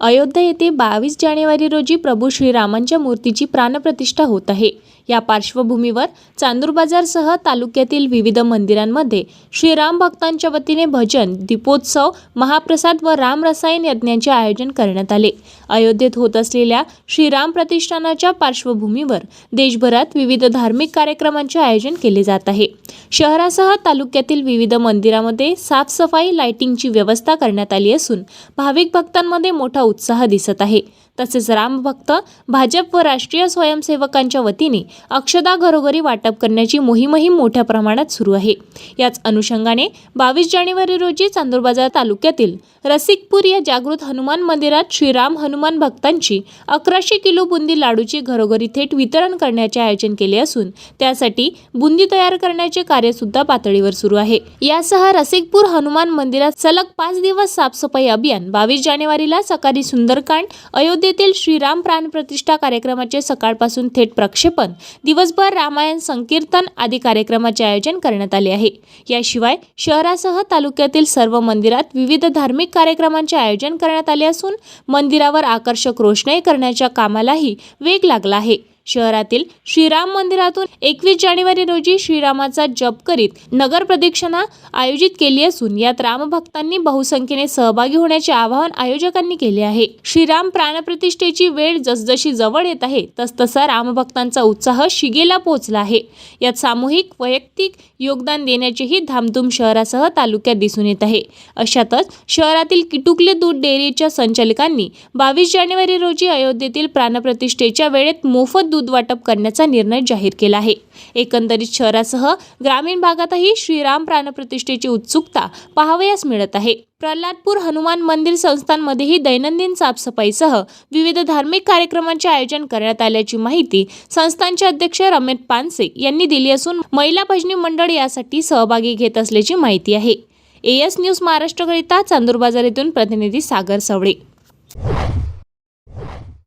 अयोध्या येथे बावीस जानेवारी रोजी प्रभू श्रीरामांच्या मूर्तीची प्राणप्रतिष्ठा होत आहे. या पार्श्वभूमीवर चांदूर बाजारसह तालुक्यातील विविध मंदिरांमध्ये श्रीराम भक्तांच्या वतीने भजन दीपोत्सव महाप्रसाद व राम रसायन यज्ञांचे आयोजन करण्यात आले. अयोध्येत होत असलेल्या श्रीराम प्रतिष्ठानाच्या पार्श्वभूमीवर देशभरात विविध धार्मिक कार्यक्रमांचे आयोजन केले जात आहे. शहरासह तालुक्यातील विविध मंदिरामध्ये साफसफाई लाइटिंगची व्यवस्था करण्यात आली असून भाविक भक्तांमध्ये मोठा उत्साह दिसत आहे. तसेच रामभक्त भाजप व राष्ट्रीय स्वयंसेवकांच्या वतीने अक्षदा घरोघरी वाटप करण्याची मोहीमही मोठ्या प्रमाणात सुरू आहे. याच अनुषंगाने बावीस जानेवारी रोजी चांदूरबाजार तालुक्यातील रसिकपूर या जागृत हनुमान मंदिरात श्रीराम हनुमान भक्तांची अकराशे किलो बुंदी लाडूची घरोघरी थेट वितरण करण्याचे आयोजन केले असून त्यासाठी बुंदी तयार करण्याचे कार्यसुद्धा पातळीवर सुरू आहे. यासह रसिकपूर हनुमान मंदिरात सलग पाच दिवस साफसफाई अभियान बावीस जानेवारीला सकाळी सुंदरकांड अयोध्येतील श्रीराम प्राणप्रतिष्ठा कार्यक्रमाचे सकाळपासून थेट प्रक्षेपण दिवसभर रामायण संकीर्तन आदी कार्यक्रमाचे आयोजन करण्यात आले आहे. याशिवाय शहरासह तालुक्यातील सर्व मंदिरात विविध धार्मिक कार्यक्रमांचे आयोजन करण्यात आले असून मंदिरावर आकर्षक रोषणाई करण्याच्या कामालाही वेग लागला आहे. शहरातील श्रीराम मंदिरातून एकवीस जानेवारी रोजी श्रीरामाचा जप करीत नगर प्रदक्षिणा आयोजित केली असून यात रामभक्तांनी बहुसंख्येने सहभागी होण्याचे आवाहन आयोजकांनी केले आहे. श्रीराम प्राणप्रतिष्ठेची वेळ जसजशी जवळ येत आहे तसतसा रामभक्तांचा उत्साह शिगेला पोहोचला आहे. यात सामूहिक वैयक्तिक योगदान देण्याचेही धामधूम शहरासह तालुक्यात दिसून येत आहे. अशातच शहरातील किटुकले दूध डेअरीच्या संचालकांनी बावीस जानेवारी रोजी अयोध्येतील प्राणप्रतिष्ठेच्या वेळेत मोफत दूध वाटप करण्याचा निर्णय जाहीर केला आहे. एकंदरीत शहरासह ग्रामीण भागातही श्रीराम प्राणप्रतिष्ठेची उत्सुकता पाहावयास मिळत आहे. प्रल्हादपूर हनुमान मंदिर संस्थांमध्येही दैनंदिन साफसफाईसह विविध धार्मिक कार्यक्रमांचे आयोजन करण्यात आल्याची माहिती संस्थांचे अध्यक्ष रमेश पानसे यांनी दिली असून महिला भजनी मंडळ यासाठी सहभागी घेत असल्याची माहिती आहे. एएस न्यूज महाराष्ट्रकरिता चांदूर बाजार येथून प्रतिनिधी सागर सवळे.